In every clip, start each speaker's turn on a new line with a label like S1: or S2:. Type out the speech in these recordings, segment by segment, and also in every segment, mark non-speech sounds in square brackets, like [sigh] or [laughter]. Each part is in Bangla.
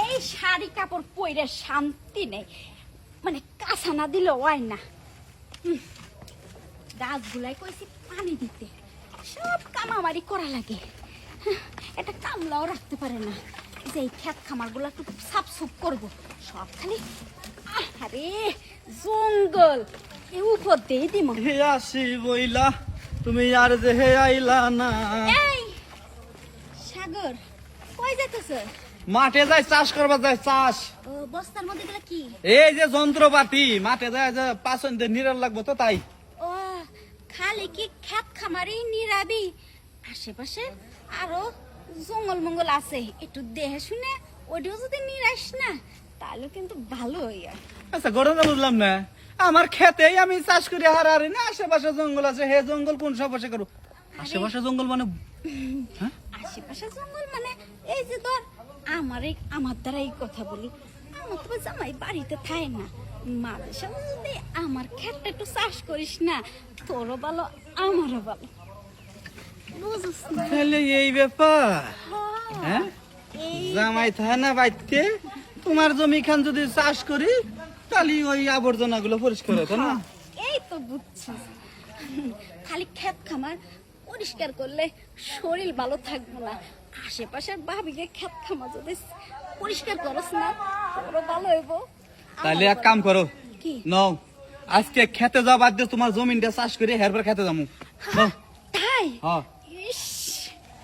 S1: এই শাড়ি কাপড় পরে শান্তি নেই। মানে কাঁচা না দিলেও হয় না। গাছগুলাই কইছি পানি দিতে। সব কামামারি করা লাগে। হ্যাঁ, একটা কামলাও রাখতে পারে না। যে এই খেত খামারগুলো একটু সাফ সুফ করব। সব খালি আরে জঙ্গল। এ উপর দিয়ে দিম।
S2: হে আসি বইলা তুমি আর যে হে আইলা না।
S1: এই সাগর কই যাইতেছ?
S2: মাঠে যায় চাষ করবা যায় চাষ।
S1: বস্তার মধ্যে গুলো কি?
S2: এই যে যন্ত্রপাতি মাঠে যায় যে পাচন দিয়ে নিরাল লাগবো তো তাই।
S1: ও খালি কি খেত খামারি নিরাবি? আশেপাশে আরও জঙ্গল মঙ্গল আছে। একটু দেখে শুনে ওইটাও যদি নিরাস না তাহলে কিন্তু ভালো হইয়া
S2: আচ্ছা ঘটনা বুঝলাম না। আমার খেতেই আমি চাষ করি হার হারি না আশেপাশে জঙ্গল আছে হে জঙ্গল কোন সপাশে করো আশেপাশে জঙ্গল মানে [laughs] হ্যাঁ?
S1: আশেপাশে জঙ্গল মানে এই যে ধর আমার এই আমার দ্বারা এই কথা বলি। আমার তো জামাই বাড়িতে থাকে না। মাঝে যদি আমার ক্ষেতটা একটু চাষ করিস না তোরও ভালো আমারও ভালো। বুঝিস না।
S2: তাহলে এই ব্যাপার
S1: হ্যাঁ,
S2: হ্যাঁ? জামাই থাকে না বাইতে তোমার জমি খান যদি চাষ করি তাহলে ওই আবর্জনা গুলো পরিষ্কার হতো না?
S1: এই তো বুঝছিস। খালি ক্ষেত খামার পরিষ্কার করলে শরীর ভালো থাকবে না। আশেপাশের ভাবিকে ক্ষেত খামার যদি। পরিষ্কার করস না তোরও ভালো হইব।
S2: তাহলে এক কাম করো।
S1: কি?
S2: নও আজকে খেতে যাওয়া বাদ দিয়ে তোমার জমিনটা চাষ করে হেরবার খেতে যাব। নাও।
S1: তাই?
S2: হ্যাঁ।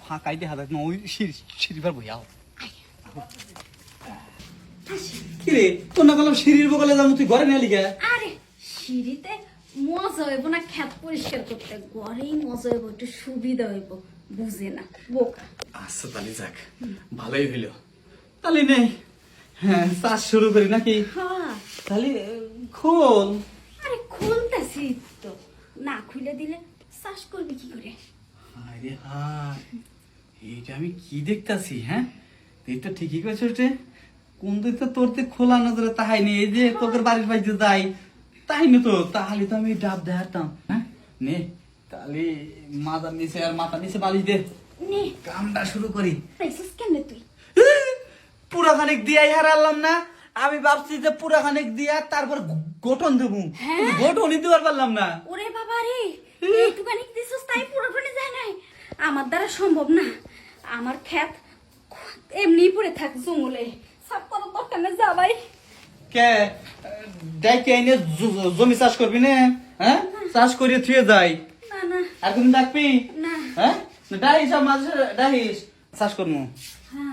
S2: ফাঁকাই দিয়ে হাতে নই সিঁড়ি সিঁড়ি পার বইয়াও কি রে? তোর না বললাম সিঁড়ির বগলে যাব তুই ঘরে নিয়ে লিগে
S1: আরে সিঁড়িতে মজা হইব না ক্ষেত পরিষ্কার করতে ঘরেই মজা হইব একটু সুবিধা হইব বুঝে না বোকা।
S2: আচ্ছা তাহলে যাক ভালোই হইল। তাহলে নে হ্যাঁ চাষ শুরু করি নাকি?
S1: হ্যাঁ।
S2: তাহলে খোল।
S1: আরে খুলতেছি তো। না খুলে দিলে চাষ করবি কি করে?
S2: আরে হায় এইটা আমি কি দেখতাছি হ্যাঁ? তুই তো ঠিকই করছিস রে কোন দিক তো তোর খোলা নজরে তাহাই নেই এই যে তোদের বাড়ির বাড়িতে যাই তাই না তো তাহলে তো আমি ডাব দেখাতাম হ্যাঁ? নে তাহলে মাথার নিচে আর মাথার নিচে বালিশ দে।
S1: নে।
S2: কামটা শুরু করি।
S1: পাইছিস কেমনে তুই?
S2: পুরা খানিক দিয়াই হারালাম না। আমি ভাবছি যে পুরা খানিক দিয়া তারপর গঠন দেবো।
S1: হ্যাঁ?
S2: গঠনই দেওয়ার পারলাম না।
S1: ওরে বাবা রে একটুখানি দিছিস তাই পুরোপুরি যায় নাই। আমার দ্বারা সম্ভব না। আমার ক্ষেত এমনি পড়ে থাক জঙ্গলে। সব কত দরকার নেই যা ভাই
S2: কে ডাইকে এনে জমি চাষ করবি না হ্যাঁ? চাষ করিয়ে থুয়ে যাই। আর তুমি ডাকবি?
S1: না।
S2: হ্যাঁ? ডাইস আর মাঝে ডাহিস চাষ করব
S1: হ্যাঁ।